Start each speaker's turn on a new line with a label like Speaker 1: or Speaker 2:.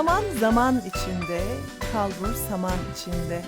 Speaker 1: Zaman zaman içinde, kalbur saman içinde.